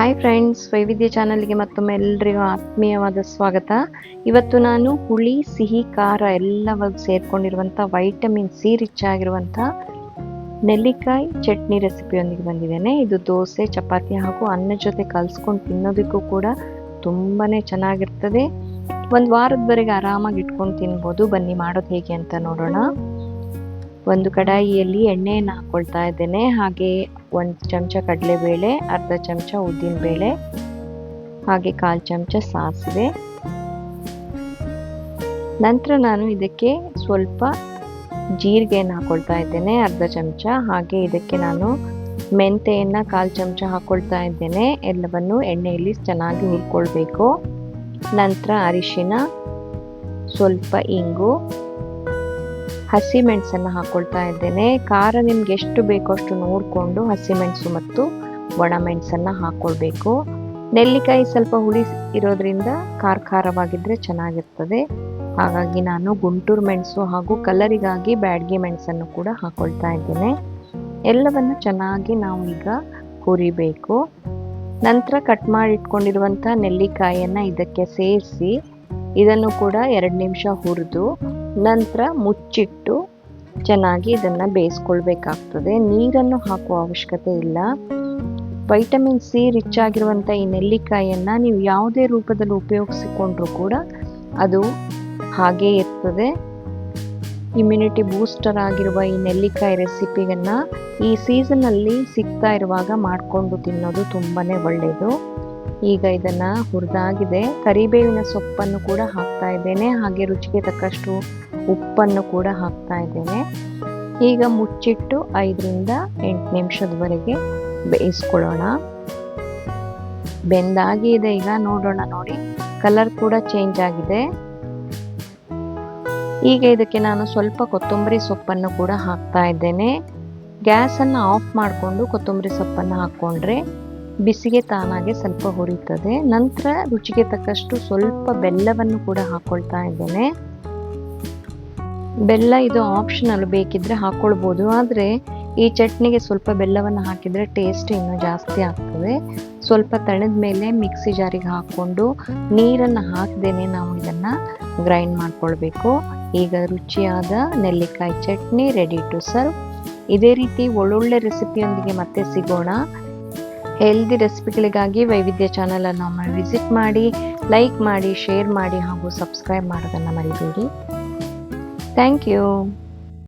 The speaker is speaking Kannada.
ಹಾಯ್ ಫ್ರೆಂಡ್ಸ್ ವೈವಿಧ್ಯ ಚಾನಲ್ಗೆ ಮತ್ತೊಮ್ಮೆ ಎಲ್ಲರಿಗೂ ಆತ್ಮೀಯವಾದ ಸ್ವಾಗತ. ಇವತ್ತು ನಾನು ಹುಳಿ, ಸಿಹಿ, ಖಾರ ಎಲ್ಲವೂ ಸೇರಿಕೊಂಡಿರುವಂಥ ವೈಟಮಿನ್ ಸಿ ರಿಚ್ ಆಗಿರುವಂಥ ನೆಲ್ಲಿಕಾಯಿ ಚಟ್ನಿ ರೆಸಿಪಿಯೊಂದಿಗೆ ಬಂದಿದ್ದೇನೆ. ಇದು ದೋಸೆ, ಚಪಾತಿ ಹಾಗೂ ಅನ್ನ ಜೊತೆ ಕಲಿಸ್ಕೊಂಡು ತಿನ್ನೋದಕ್ಕೂ ಕೂಡ ತುಂಬಾ ಚೆನ್ನಾಗಿರ್ತದೆ. ಒಂದು ವಾರದವರೆಗೆ ಆರಾಮಾಗಿ ಇಟ್ಕೊಂಡು ತಿನ್ಬೋದು. ಬನ್ನಿ ಮಾಡೋದು ಹೇಗೆ ಅಂತ ನೋಡೋಣ. ಒಂದು ಕಡಾಯಿಯಲ್ಲಿ ಎಣ್ಣೆಯನ್ನು ಹಾಕ್ಕೊಳ್ತಾ ಇದ್ದೇನೆ. ಹಾಗೆ ಒಂದು ಚಮಚ ಕಡಲೆಬೇಳೆ, ಅರ್ಧ ಚಮಚ ಉದ್ದಿನಬೇಳೆ ಹಾಗೆ ಕಾಲು ಚಮಚ ಸಾಸಿವೆ. ನಂತರ ನಾನು ಇದಕ್ಕೆ ಸ್ವಲ್ಪ ಜೀರಿಗೆಯನ್ನು ಹಾಕೊಳ್ತಾ ಇದ್ದೇನೆ, ಅರ್ಧ ಚಮಚ. ಹಾಗೆ ಇದಕ್ಕೆ ನಾನು ಮೆಂತೆಯನ್ನು ಕಾಲು ಚಮಚ ಹಾಕ್ಕೊಳ್ತಾ ಇದ್ದೇನೆ. ಎಲ್ಲವನ್ನು ಎಣ್ಣೆಯಲ್ಲಿ ಚೆನ್ನಾಗಿ ಹುರ್ಕೊಳ್ಬೇಕು. ನಂತರ ಅರಿಶಿನ, ಸ್ವಲ್ಪ ಇಂಗು ಹಸಿಮೆಣಸನ್ನು ಹಾಕೊಳ್ತಾ ಇದ್ದೇನೆ. ಖಾರ ನಿಮ್ಗೆ ಎಷ್ಟು ಬೇಕೋ ಅಷ್ಟು ನೋಡಿಕೊಂಡು ಹಸಿಮೆಣಸು ಮತ್ತು ಒಣ ಮೆಣಸನ್ನು ಹಾಕ್ಕೊಳ್ಬೇಕು ನೆಲ್ಲಿಕಾಯಿ ಸ್ವಲ್ಪ ಹುಳಿ ಇರೋದ್ರಿಂದ ಖಾರ ಖಾರವಾಗಿದ್ದರೆ ಚೆನ್ನಾಗಿರ್ತದೆ. ಹಾಗಾಗಿ ನಾನು ಗುಂಟೂರು ಮೆಣಸು ಹಾಗೂ ಕಲರಿಗಾಗಿ ಬ್ಯಾಡ್ಗೆ ಮೆಣಸನ್ನು ಕೂಡ ಹಾಕೊಳ್ತಾ ಇದ್ದೇನೆ. ಎಲ್ಲವನ್ನು ಚೆನ್ನಾಗಿ ನಾವು ಈಗ ಹುರಿಬೇಕು. ನಂತರ ಕಟ್ ಮಾಡಿ ಇಟ್ಕೊಂಡಿರುವಂಥ ನೆಲ್ಲಿಕಾಯಿಯನ್ನು ಇದಕ್ಕೆ ಸೇರಿಸಿ, ಇದನ್ನು ಕೂಡ ಎರಡು ನಿಮಿಷ ಹುರಿದು ನಂತರ ಮುಚ್ಚಿಟ್ಟು ಚೆನ್ನಾಗಿ ಇದನ್ನು ಬೇಯಿಸ್ಕೊಳ್ಬೇಕಾಗ್ತದೆ. ನೀರನ್ನು ಹಾಕುವ ಅವಶ್ಯಕತೆ ಇಲ್ಲ. ವೈಟಮಿನ್ ಸಿ ರಿಚ್ ಆಗಿರುವಂಥ ಈ ನೆಲ್ಲಿಕಾಯಿಯನ್ನು ನೀವು ಯಾವುದೇ ರೂಪದಲ್ಲಿ ಉಪಯೋಗಿಸಿಕೊಂಡ್ರೂ ಕೂಡ ಅದು ಹಾಗೇ ಇರ್ತದೆ. ಇಮ್ಯುನಿಟಿ ಬೂಸ್ಟರ್ ಆಗಿರುವ ಈ ನೆಲ್ಲಿಕಾಯಿ ರೆಸಿಪಿಯನ್ನು ಈ ಸೀಸನಲ್ಲಿ ಸಿಗ್ತಾ ಇರುವಾಗ ಮಾಡಿಕೊಂಡು ತಿನ್ನೋದು ತುಂಬಾ ಒಳ್ಳೆಯದು ಈಗ ಇದನ್ನು ಹುರಿದಾಗಿದೆ. ಕರಿಬೇವಿನ ಸೊಪ್ಪನ್ನು ಕೂಡ ಹಾಕ್ತಾ ಇದ್ದೇನೆ. ಹಾಗೆ ರುಚಿಗೆ ತಕ್ಕಷ್ಟು ಉಪ್ಪನ್ನು ಕೂಡ ಹಾಕ್ತಾ ಇದ್ದೇನೆ. ಈಗ ಮುಚ್ಚಿಟ್ಟು ಐದರಿಂದ ಎಂಟು ನಿಮಿಷದವರೆಗೆ ಬೇಯಿಸ್ಕೊಳ್ಳೋಣ. ಬೆಂದಾಗಿ ಇದೆ ಈಗ ನೋಡೋಣ ನೋಡಿ. ಕಲರ್ ಕೂಡ ಚೇಂಜ್ ಆಗಿದೆ. ಈಗ ಇದಕ್ಕೆ ನಾನು ಸ್ವಲ್ಪ ಕೊತ್ತಂಬರಿ ಸೊಪ್ಪನ್ನು ಕೂಡ ಹಾಕ್ತಾ ಇದ್ದೇನೆ. ಗ್ಯಾಸನ್ನು ಆಫ್ ಮಾಡಿಕೊಂಡು ಕೊತ್ತಂಬರಿ ಸೊಪ್ಪನ್ನು ಹಾಕ್ಕೊಂಡ್ರೆ ಬಿಸಿಗೆ ತಾನಾಗೆ ಸ್ವಲ್ಪ ಹುರಿತದೆ. ನಂತರ ರುಚಿಗೆ ತಕ್ಕಷ್ಟು ಸ್ವಲ್ಪ ಬೆಲ್ಲವನ್ನು ಕೂಡ ಹಾಕ್ಕೊಳ್ತಾ ಇದ್ದೇನೆ. ಬೆಲ್ಲ ಇದು ಆಪ್ಷನಲ್ ಬೇಕಿದ್ರೆ ಹಾಕ್ಕೊಳ್ಬೋದು ಆದರೆ ಈ ಚಟ್ನಿಗೆ ಸ್ವಲ್ಪ ಬೆಲ್ಲವನ್ನು ಹಾಕಿದರೆ ಟೇಸ್ಟ್ ಇನ್ನೂ ಜಾಸ್ತಿ ಆಗ್ತದೆ. ಸ್ವಲ್ಪ ತಣದ ಮೇಲೆ ಮಿಕ್ಸಿ ಜಾರಿಗೆ ಹಾಕ್ಕೊಂಡು ನೀರನ್ನು ಹಾಕದೇನೆ ನಾವು ಇದನ್ನು ಗ್ರೈಂಡ್ ಮಾಡ್ಕೊಳ್ಬೇಕು. ಈಗ ರುಚಿಯಾದ ನೆಲ್ಲಿಕಾಯಿ ಚಟ್ನಿ ರೆಡಿ ಟು ಸರ್ವ್ ಇದೇ ರೀತಿ ಒಳ್ಳೊಳ್ಳೆ ರೆಸಿಪಿಯೊಂದಿಗೆ ಮತ್ತೆ ಸಿಗೋಣ. ಹೆಲ್ದಿ ರೆಸಿಪಿಗಳಿಗಾಗಿ ವೈವಿಧ್ಯ ಚಾನಲನ್ನು ಒಮ್ಮೆ ವಿಸಿಟ್ ಮಾಡಿ ಲೈಕ್ ಮಾಡಿ ಶೇರ್ ಮಾಡಿ ಹಾಗೂ ಸಬ್ಸ್ಕ್ರೈಬ್ ಮಾಡೋದನ್ನು ಮರಿಬೇಡಿ. Thank you